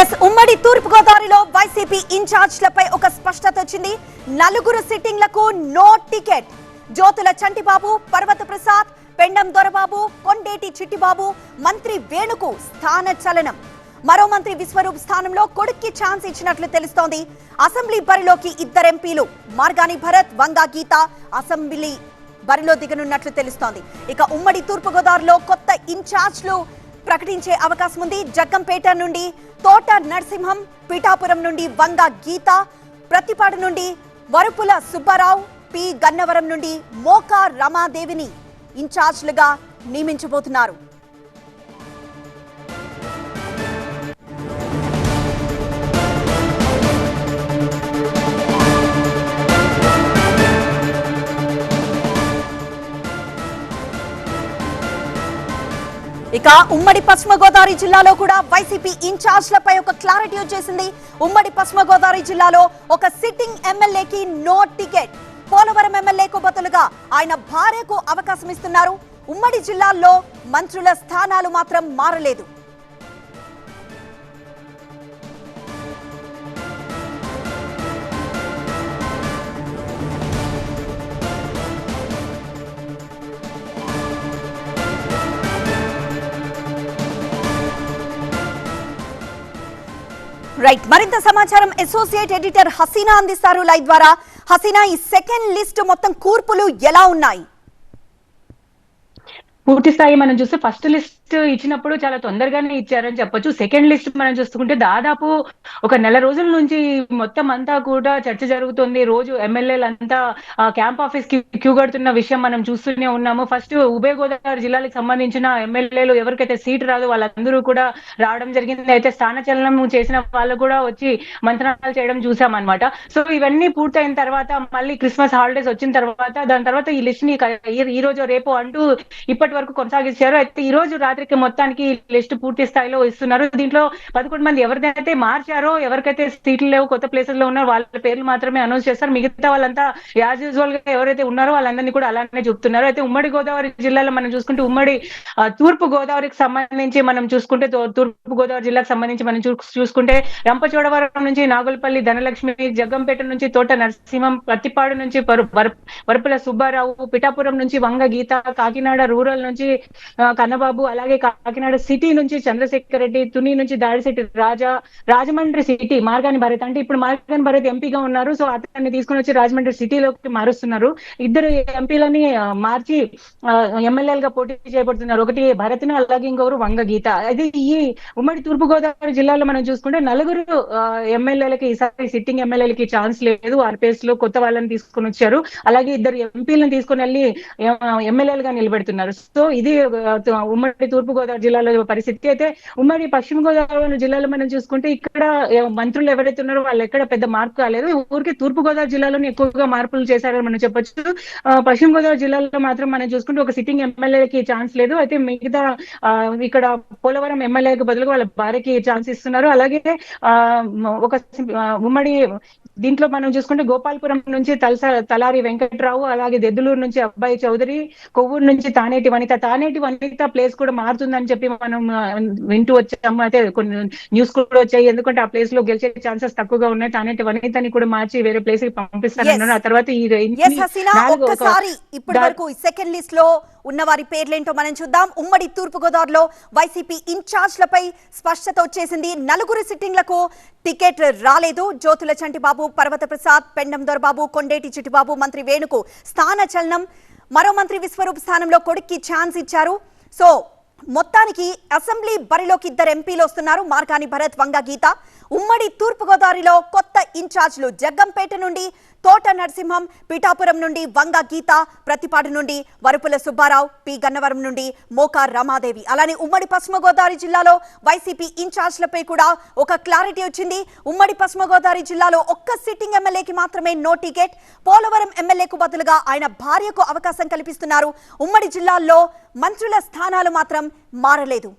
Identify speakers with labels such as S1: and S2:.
S1: Yes ఉమ్మడి తూర్పుగోదావరిలో YCP ఇన్ఛార్జ్లపై ఒక స్పష్టత వచ్చింది. నలుగురు సిట్టింగ్లకు నో టికెట్. జ్యోతుల చంటిబాబు పర్వత ప్రసాద్ పెండం దొరబాబు కొండేటి చిట్టిబాబు మంత్రి వేణుకు స్థాన చలనం. మరో మంత్రి విశ్వరూప్ స్థానంలో కొడుక్కి ఛాన్స్ ఇచ్చినట్లు తెలుస్తోంది. అసెంబ్లీ బరిలోకి ఇద్దరు ఎంపీలు మార్గాని భరత్ వంగా గీత అసెంబ్లీ బరిలో దిగనున్నట్లు తెలుస్తోంది. ఇక ఉమ్మడి తూర్పుగోదావరిలో కొత్త ఇన్ఛార్జ్లు ప్రకటించే అవకాశం ఉంది. జగ్గంపేట నుండి తోట నరసింహం పిఠాపురం నుండి వంగ గీత ప్రతిపాడు నుండి వరుపుల సుబ్బారావు పి. గన్నవరం నుండి మోకా రమాదేవిని ఇన్ఛార్జ్లుగా నియమించబోతున్నారు. ఇక ఉమ్మడి పశ్చిమ గోదావరి జిల్లాలో కూడా వైసీపీ ఇన్ఛార్జ్లపై ఒక క్లారిటీ వచ్చేసింది. ఉమ్మడి పశ్చిమ గోదావరి జిల్లాలో ఒక సిట్టింగ్ ఎమ్మెల్యేకి నో టికెట్. పోలవరం ఎమ్మెల్యేకు బదులుగా ఆయన భార్యకు అవకాశం ఇస్తున్నారు. ఉమ్మడి జిల్లాల్లో మంత్రుల స్థానాలు మాత్రం మారలేదు. రైట్ మరింత సమాచారం అసోసియేట్ ఎడిటర్ హసీనా అందిస్తారు లైవ్ ద్వారా. హసీనా ఈ సెకండ్ లిస్ట్ మొత్తం కూర్పులు ఎలా ఉన్నాయి?
S2: పూర్తి స్థాయి మనం చూస్తే ఫస్ట్ లిస్ట్ ఇచ్చినప్పుడు చాలా తొందరగానే ఇచ్చారని చెప్పొచ్చు. సెకండ్ లిస్ట్ మనం చూసుకుంటే దాదాపు ఒక నెల రోజుల నుంచి మొత్తం అంతా కూడా చర్చ జరుగుతుంది. రోజు ఎమ్మెల్యేలు అంతా క్యాంప్ ఆఫీస్కి క్యూ కడుతున్న విషయం మనం చూస్తూనే ఉన్నాము. ఫస్ట్ ఉభయ గోదావరి జిల్లాలకు సంబంధించిన ఎమ్మెల్యేలు ఎవరికైతే సీట్ రాదు వాళ్ళందరూ కూడా రావడం జరిగింది. అయితే స్థానచలనం చేసిన వాళ్ళు కూడా వచ్చి మంత్రాలు చేయడం చూసాం అనమాట సో ఇవన్నీ పూర్తయిన తర్వాత మళ్ళీ క్రిస్మస్ హాలిడేస్ వచ్చిన తర్వాత దాని తర్వాత ఈ లిస్ట్ని ఈ రోజు రేపు అంటూ ఇప్పటి వరకు కొనసాగించారు. అయితే ఈ రోజు రాత్రికి మొత్తానికి లిస్ట్ పూర్తి స్థాయిలో ఇస్తున్నారు. దీంట్లో పదకొండు మంది ఎవరిదైతే మార్చారో ఎవరికైతే సీట్లు లేవు కొత్త ప్లేసెస్లో ఉన్నారో వాళ్ళ పేర్లు మాత్రమే అనౌన్స్ చేస్తారు. మిగతా వాళ్ళంతా యాజ్ యూజువల్గా ఎవరైతే ఉన్నారో వాళ్ళందరినీ కూడా అలానే చెప్తున్నారు. అయితే ఉమ్మడి గోదావరి జిల్లాలో మనం చూసుకుంటే ఉమ్మడి తూర్పు గోదావరికి సంబంధించి మనం చూసుకుంటే తో- తూర్పు గోదావరి జిల్లాకు సంబంధించి మనం చూసుకుంటే రంపచోడవరం నుంచి నాగులపల్లి ధనలక్ష్మి జగ్గంపేట నుంచి తోట నరసింహం పత్తిపాడు నుంచి వరపుల సుబ్బారావు పిఠాపురం నుంచి వంగ గీత కాకినాడ రూరల్ నుంచి కన్నబాబు అలాగే కాకినాడ సిటీ నుంచి చంద్రశేఖర్ రెడ్డి తుని నుంచి దాడిశెట్టి రాజా రాజమండ్రి సిటీ మార్గాని భరత్ అంటే ఇప్పుడు మార్గాని భరత్ ఎంపీగా ఉన్నారు సో అతన్ని తీసుకుని వచ్చి రాజమండ్రి సిటీలోకి మారుస్తున్నారు. ఇద్దరు ఎంపీలని మార్చి ఎమ్మెల్యేలుగా పోటీ చేయబడుతున్నారు ఒకటి భరత్ని అలాగే ఇంకొకరు వంగ గీత అది ఈ ఉమ్మడి తూర్పు గోదావరి జిల్లాలో మనం చూసుకుంటే నలుగురు ఎమ్మెల్యేలకి ఈసారి సిట్టింగ్ ఎమ్మెల్యేలకి ఛాన్స్ లేదు. ఆర్పిఎస్లో కొత్త వాళ్ళని తీసుకొని వచ్చారు. అలాగే ఇద్దరు ఎంపీలను తీసుకుని వెళ్ళి ఎమ్మెల్యేలుగా నిలబెడుతున్నారు. సో ఇది ఉమ్మడి తూర్పు గోదావరి జిల్లాలో పరిస్థితి. అయితే ఉమ్మడి పశ్చిమ గోదావరి జిల్లాలో మనం చూసుకుంటే ఇక్కడ మంత్రులు ఎవరైతే ఉన్నారో వాళ్ళు ఎక్కడ పెద్ద మార్పు కాలేదు. ఊరికే తూర్పు గోదావరి జిల్లాలోనే ఎక్కువగా మార్పులు చేశారని మనం చెప్పొచ్చు. ఆ, పశ్చిమ గోదావరి జిల్లాలో మాత్రం మనం చూసుకుంటే ఒక సిట్టింగ్ ఎమ్మెల్యేకి ఛాన్స్ లేదు. అయితే మిగతా ఇక్కడ పోలవరం ఎమ్మెల్యేకి బదులుగా వాళ్ళ భార్యకి ఛాన్స్ ఇస్తున్నారు. అలాగే ఒక ఉమ్మడి దీంట్లో మనం చూసుకుంటే గోపాల్పురం నుంచి తలస తలారి వెంకట్రావు అలాగే దెద్దులూరు నుంచి అబ్బాయి చౌదరి కొవ్వూరు నుంచి తానేటి వనిత తానేటి వనిత ప్లేస్ కూడా మారుతుందని చెప్పి మనం వింటూ వచ్చాము. అయితే కొన్ని న్యూస్ కూడా వచ్చాయి. ఎందుకంటే ఆ ప్లేస్లో గెలిచే ఛాన్సెస్ తక్కువగా ఉన్నాయి. తానేటి వనితని కూడా మార్చి వేరే ప్లేస్కి పంపిస్తారన్నారు ఆ తర్వాత ఈ
S1: ఒక్కసారి ఇప్పటి వరకు సెకండ్ లిస్ట్లో ఉన్న వారి పేర్లేంటో మనం చూద్దాం. ఉమ్మడి తూర్పు గోదావరిలో వైసీపీ ఇన్ఛార్జ్లపై స్పష్టత వచ్చేసింది. నలుగురు సిట్టింగ్లకు టికెట్ రాలేదు. జ్యోతుల చంటిబాబు పర్వత ప్రసాద్ పెండం దొరబాబు కొండేటి చిట్టిబాబు మంత్రి వేణుకు స్థాన చలనం మరో మంత్రి విశ్వరూప్ స్థానంలో కొడుక్కి ఛాన్స్ ఇచ్చారు. సో మొత్తానికి అసెంబ్లీ బరిలోకి ఇద్దరు ఎంపీలు వస్తున్నారు. మార్కాని భరత్ వంగ గీత. ఉమ్మడి తూర్పుగోదావరిలో కొత్త ఇన్ఛార్జ్లు జగ్గంపేట నుండి తోట నరసింహం పిఠాపురం నుండి వంగ గీత ప్రతిపాడు నుండి వరుపుల సుబ్బారావు పి. గన్నవరం నుండి మోకార్ రమాదేవి. అలానే ఉమ్మడి పశ్చిమ గోదావరి జిల్లాలో వైసీపీ ఇన్ఛార్జ్లపై కూడా ఒక క్లారిటీ వచ్చింది. ఉమ్మడి పశ్చిమ గోదావరి జిల్లాలో ఒక్క సిట్టింగ్ ఎమ్మెల్యేకి మాత్రమే నో టికెట్ పోలవరం ఎమ్మెల్యేకు బదులుగా ఆయన భార్యకు అవకాశం కల్పిస్తున్నారు. ఉమ్మడి జిల్లాల్లో మంత్రుల స్థానాలు మాత్రం మారలేదు.